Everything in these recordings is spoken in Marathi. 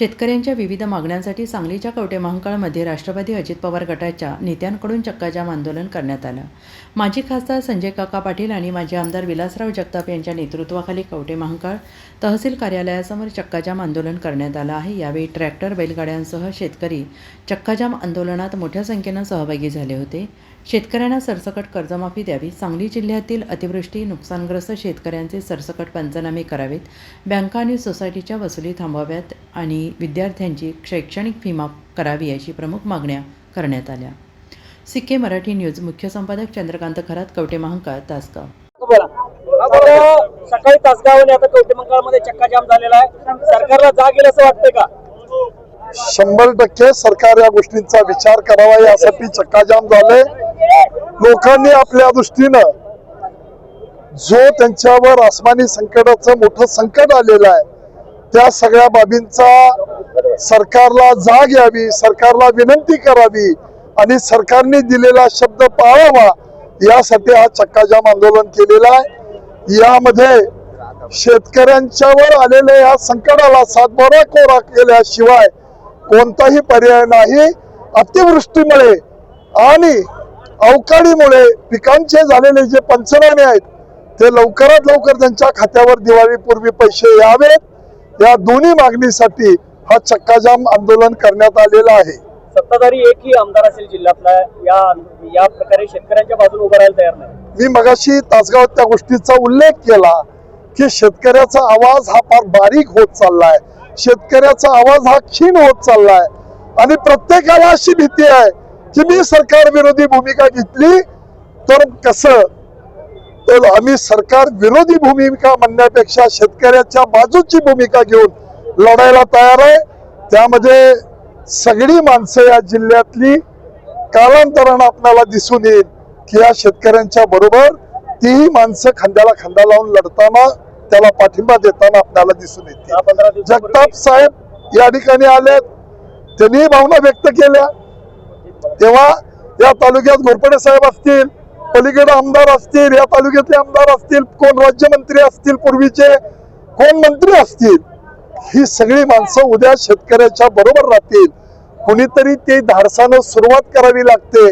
शेतकऱ्यांच्या विविध मागण्यांसाठी सांगलीच्या कवटे महांकाळमध्ये राष्ट्रवादी अजित पवार गटाच्या नेत्यांकडून चक्काजाम आंदोलन करण्यात आलं. माजी खासदार संजय काका पाटील आणि माजी आमदार विलासराव जगताप यांच्या नेतृत्वाखाली कवटे महांकाळ तहसील कार्यालयासमोर चक्काजाम आंदोलन करण्यात आलं आहे. यावेळी ट्रॅक्टर बैलगाड्यांसह शेतकरी चक्काजाम आंदोलनात मोठ्या संख्येनं सहभागी झाले होते. शेतकऱ्यांना सरसकट कर्जमाफी द्यावी सांगली जिल्ह्यातील अतिवृष्टी नुकसानग्रस्त शेतकऱ्यांचे सरसकट पंचनामे करावेत बँका आणि सोसायटीच्या वसुली थांबवाव्यात आणि विद्यार्थ्यांची शैक्षणिक फी माफ करावी अशी प्रमुख मागण्या करण्यात आल्या. सिक्के मराठी न्यूज मुख्य संपादक चंद्रकांत खरात कवटे महांकाळ तासगाव. सकाळी तासगाव आणि आता कवटेमंकाळमध्ये चक्का जाम झालेला आहे. सरकारला जाग येईल असं वाटतंय का? शंभर टक्के सरकार या गोष्टींचा विचार करावा यासाठी चक्काजाम झाले लोकांनी आपल्या दृष्टीनं जो त्यांच्यावर आसमानी संकटाचं मोठं संकट आलेलं आहे त्या सगळ्या बाबींचा सरकारला जाग यावी सरकारला विनंती करावी आणि सरकारने दिलेला शब्द पाळावा यासाठी हा चक्काजाम आंदोलन केलेला आहे. यामध्ये शेतकऱ्यांच्यावर आलेल्या या संकटाला सातबारा कोरा केल्याशिवाय कोणताही पर्याय नाही. अतिवृष्टीमुळे आणि अवकाळीमुळे पिकांचे झालेले जे पंचनामे आहेत ते लवकरात लवकर त्यांच्या खात्यावर दिवाळीपूर्वी पैसे यावेत. या दोन्ही मागणीसाठी हा चक्काजाम आंदोलन करण्यात आलेलं आहे. सत्ताधारी एकही आमदार असेल जिल्ह्यातला या या प्रकारे शेतकऱ्यांच्या बाजूने उभं राहायला तयार नाही. मी मगाशी तासगाव त्या गोष्टीचा उल्लेख केला की शेतकऱ्याचा आवाज हा फार बारीक होत चाललाय. शेतकऱ्याचा आवाज हा क्षीण होत चाललाय. आणि प्रत्येकाला अशी भीती आहे की मी सरकार विरोधी भूमिका घेतली तर कसं? तर आम्ही सरकार विरोधी भूमिका म्हणण्यापेक्षा शेतकऱ्याच्या बाजूची भूमिका घेऊन लढायला तयार आहे. त्यामध्ये सगळी माणसं या जिल्ह्यातली कालांतरानं आपल्याला दिसून येईल की या शेतकऱ्यांच्या बरोबर तीही माणसं खांद्याला खांदा लावून लढताना त्याला पाठिंबा देताना आपल्याला दिसून येते जगताप साहेब या ठिकाणी आलेत. त्यांनी भावना व्यक्त केल्या. तेव्हा या तालुक्यात घोरपडे साहेब असतील पलीकडे आमदार असतील या तालुक्यातले आमदार असतील कोण राज्यमंत्री असतील पूर्वीचे कोण मंत्री असतील ही सगळी माणसं उद्या शेतकऱ्याच्या बरोबर राहतील. कुणीतरी ते धाडसानं सुरुवात करावी लागते.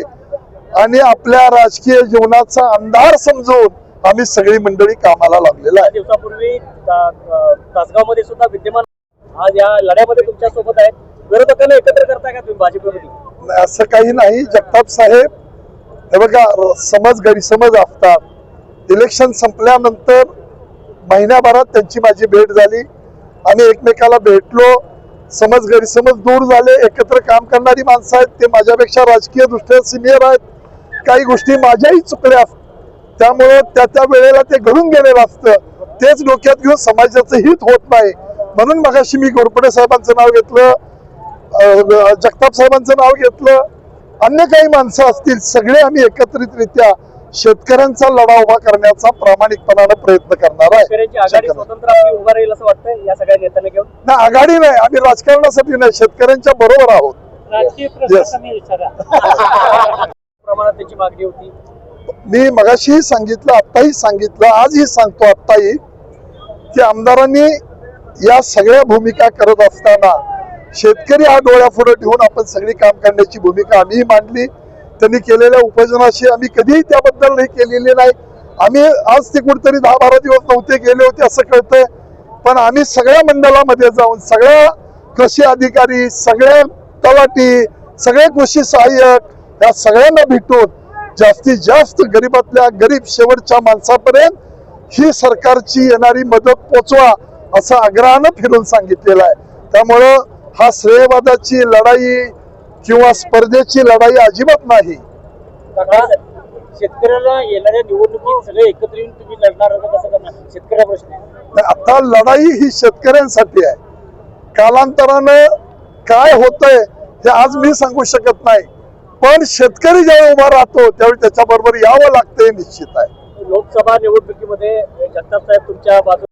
आणि आपल्या राजकीय जीवनाचा अंधार समजून आम्ही सगळी मंडळी कामाला लागलेला आहे. दिवसापूर्वी तासगावमध्ये सुद्धा विद्यमान आज या लढ्यामध्ये तुमच्यासोबत आहेत. विरोधकांना एकत्र करताय का तुम्ही भाजप विरोधी नाही, असं काही नाही. जगताप साहेब हे बघा समज गैरसमज असतात इलेक्शन संपल्यानंतर महिन्याभरात त्यांची माझी भेट झाली. आम्ही एकमेकाला भेटलो. समज गैरसमज दूर झाले. एकत्र काम करणारी माणसं आहेत. ते माझ्यापेक्षा राजकीय दृष्ट्या सिनियर आहेत. काही गोष्टी माझ्याही चुकल्या. त्यामुळं त्या त्या वेळेला ते घडून गेलेलं असतं. तेच डोक्यात घेऊन समाजाचं हित होत नाही. म्हणून मगाशी मी घोरपडे साहेबांचं नाव घेतलं. जगताप साहेबांचं नाव घेतलं. अन्य काही माणसं असतील सगळे आम्ही एकत्रितरित्या शेतकऱ्यांचा लढा उभा करण्याचा प्रामाणिकपणानं प्रयत्न करणार आहे. नाही. आघाडी नाही. आम्ही राजकारणासाठी नाही. शेतकऱ्यांच्या बरोबर आहोत. मी मगाशीही सांगितलं आत्ताही सांगितलं आजही सांगतो आत्ताही की आमदारांनी या सगळ्या भूमिका करत असताना शेतकरी हा डोळ्या पुढे ठेवून आपण सगळी काम करण्याची भूमिका आम्हीही मांडली. त्यांनी केलेल्या उपोषणाशी आम्ही कधीही त्याबद्दल हे केलेले नाही. आम्ही आज ते कुठेतरी दहा बारा दिवस नव्हते गेले होते असं कळतंय. पण आम्ही सगळ्या मंडळामध्ये जाऊन सगळ्या कृषी अधिकारी सगळे तलाठी सगळे कृषी सहाय्यक या सगळ्यांना भेटून जास्तीत जास्त गरीबातल्या गरीब शेवटच्या माणसापर्यंत ही सरकारची येणारी मदत पोचवा असं आग्रहानं फिरून सांगितलेलं आहे. त्यामुळं हा श्रेयवादाची लढाई किंवा स्पर्धेची लढाई अजिबात नाही. आता शेतकऱ्याला येणाऱ्या निवडणुकीत सगळे एकत्र येऊन तुम्ही लढणार आहात कसं करणार शेतकऱ्या प्रश्न आहे. नाही, आता लढाई ही शेतकऱ्यांसाठी आहे. कालांतरानं काय होतंय हे आज मी सांगू शकत नाही. पण शेतकरी जेव्हा उभा राहतो त्यावेळी त्याच्या बरोबर यावं लागतं हे निश्चित आहे. लोकसभा निवडणुकीमध्ये जगताप साहेब तुमच्या बाजूने